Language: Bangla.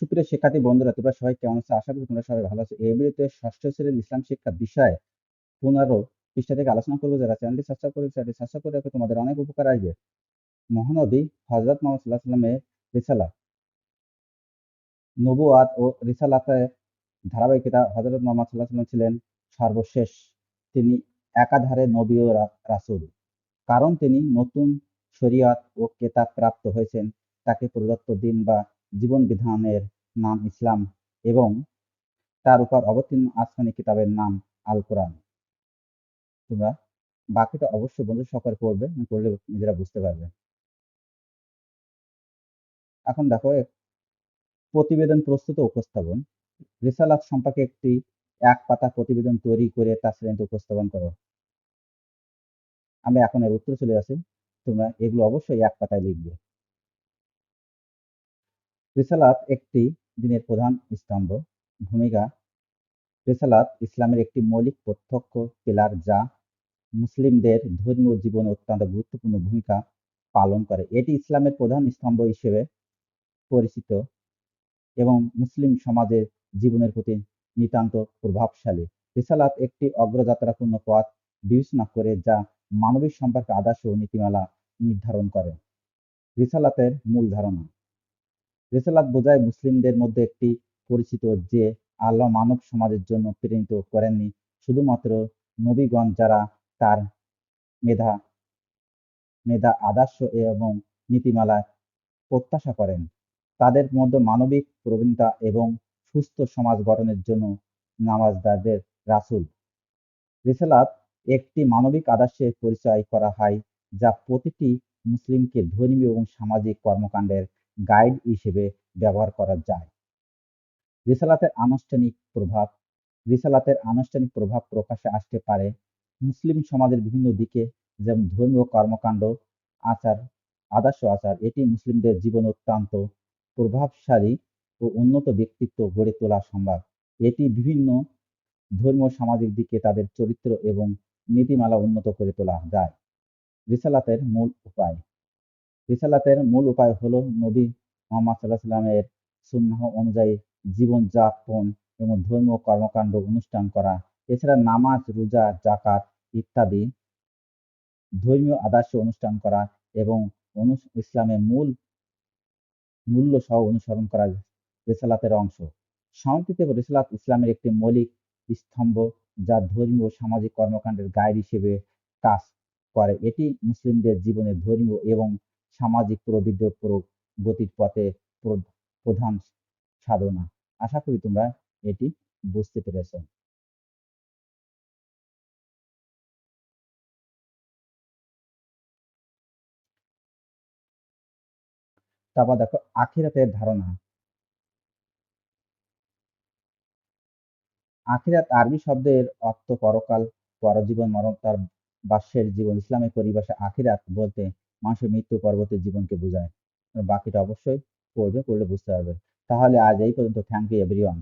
সুপ্রিয় শিক্ষার্থী বন্ধুরা, তোমরা সবাই কেমন আছো? আশা করি তোমরা সবাই ভালো আছো। এই ভিডিওতে ষষ্ঠ শ্রেণির ইসলাম শিক্ষা বিষয় পনেরো পৃষ্ঠা থেকে আলোচনা করব। যারা চ্যানেলটি সাবস্ক্রাইব করে চ্যানেলটি সাবস্ক্রাইব করে রাখো। তোমাদের অনেক উপকার আসবে। মহানবী হজরত মোহাম্মদ সাল্লাহ সাল্লামের রিসালা। নবুয়াত ও রিসালাতের ধারাবাহিকতা হজরত মোহাম্মদ সাল্লাহ সাল্লাম ছিলেন সর্বশেষ। তিনি একাধারে নবী ও রাসূল। কারণ তিনি নতুন শরিয়ত ও কেতাব প্রাপ্ত হয়েছেন। তাকে প্রদত্ত দিন বা জীবন বিধানের নাম ইসলাম এবং তার উপর অবতীর্ণ আসমানি কিতাবের নাম আল কোরআন তোমরা বাকিটা অবশ্যই বন্ধু সকলে পড়বে, পড়লে নিজেরা বুঝতে পারবে। এখন দেখো প্রতিবেদন প্রস্তুত উপস্থাপন। রিসালাত সম্পর্কে একটি এক পাতা প্রতিবেদন তৈরি করে তা শ্রেণীতে উপস্থাপন করো। আমি এখন এর উত্তর চলে আসি। তোমরা এগুলো অবশ্যই এক পাতায় লিখবে। রিসালাত একটি দিনের প্রধান স্তম্ভ। ভূমিকা, রিসালাত ইসলামের একটি মৌলিক প্রত্যক্ষ পিলার যা মুসলিমদের ধর্মীয় জীবনে অত্যন্ত গুরুত্বপূর্ণ ভূমিকা পালন করে। এটি ইসলামের প্রধান স্তম্ভ হিসেবে পরিচিত এবং মুসলিম সমাজের জীবনের প্রতি নিতান্ত প্রভাবশালী। রিসালাত একটি অগ্রযাত্রাপূর্ণ পথ বিবেচনা করে যা মানবিক সম্পর্কে, আদর্শ নীতিমালা নির্ধারণ করে। রিসালাতের মূল ধারণা রিসালাত বোঝায় মুসলিমদের মধ্যে একটি পরিচিত যে আল্লাহ মানব সমাজের জন্য প্রেরিত করেননি, শুধুমাত্র নবীগণ যারা তার মেধা মেধা, আদর্শ এবং নীতিমালা প্রত্যাশা করেন। তাদের মধ্যে মানবিক প্রবণতা এবং সুস্থ সমাজ গঠনের জন্য নামাজদারদের রাসুল। রিসালাত একটি মানবিক আদর্শের পরিচয় করা হয়, যা প্রতিটি মুসলিমকে ধর্মীয় এবং সামাজিক কর্মকাণ্ডের গাইড হিসেবে ব্যবহার করা যায়। রিসালাতের আনুষ্ঠানিক প্রভাব, রিসালাতের আনুষ্ঠানিক প্রভাব প্রকাশে আসতে পারে মুসলিম সমাজের বিভিন্ন দিকে, যেমন ধর্মীয় কর্মকাণ্ড, আচার, আদর্শ আচার, এটি মুসলিমদের জীবন অত্যন্ত প্রভাবশালী ও উন্নত ব্যক্তিত্ব গড়ে তোলা সম্ভব। এটি বিভিন্ন ধর্মীয় সামাজিক দিকে তাদের চরিত্র এবং নীতিমালা উন্নত করে তোলা যায়। রিসালাতের মূল উপায় রিসালাতের মূল উপায় হলো নবী মোহাম্মদ সাল্লাহ সাল্লামের সুন্নাহ অনুযায়ী জীবন যাপন এবং ধর্মীয় কর্মকাণ্ড অনুষ্ঠান করা, এছাড়া নামাজ, রোজা জাকাত ইত্যাদি ধর্মীয় আদর্শ অনুষ্ঠান করা এবং ইসলামের মূল মূল্য সহ অনুসরণ করা রেসালাতের অংশ। সংক্ষিপ্ত রেসালাত ইসলামের একটি মৌলিক স্তম্ভ যা ধর্মীয় সামাজিক কর্মকাণ্ডের গাইড হিসেবে কাজ করে। এটি মুসলিমদের জীবনে ধর্মীয় এবং সামাজিক প্রবৃদ্ধি প্রগতির পথে প্রধান সাধনা। আশা করি তোমরা এটি বুঝতে পেরেছ। তারপর দেখো, আখিরাতের ধারণা। আখিরাত আরবি শব্দের অর্থ পরকাল, পরজীবন, মরণ, তার বাস্যের জীবন। ইসলামের পরিভাষা আখিরাত বলতে মানুষের মৃত্যু পরবর্তী জীবনকে বোঝায়। বাকিটা অবশ্যই পড়বে, পড়লে বুঝতে পারবে। তাহলে আজ এই পর্যন্ত। Thank you everyone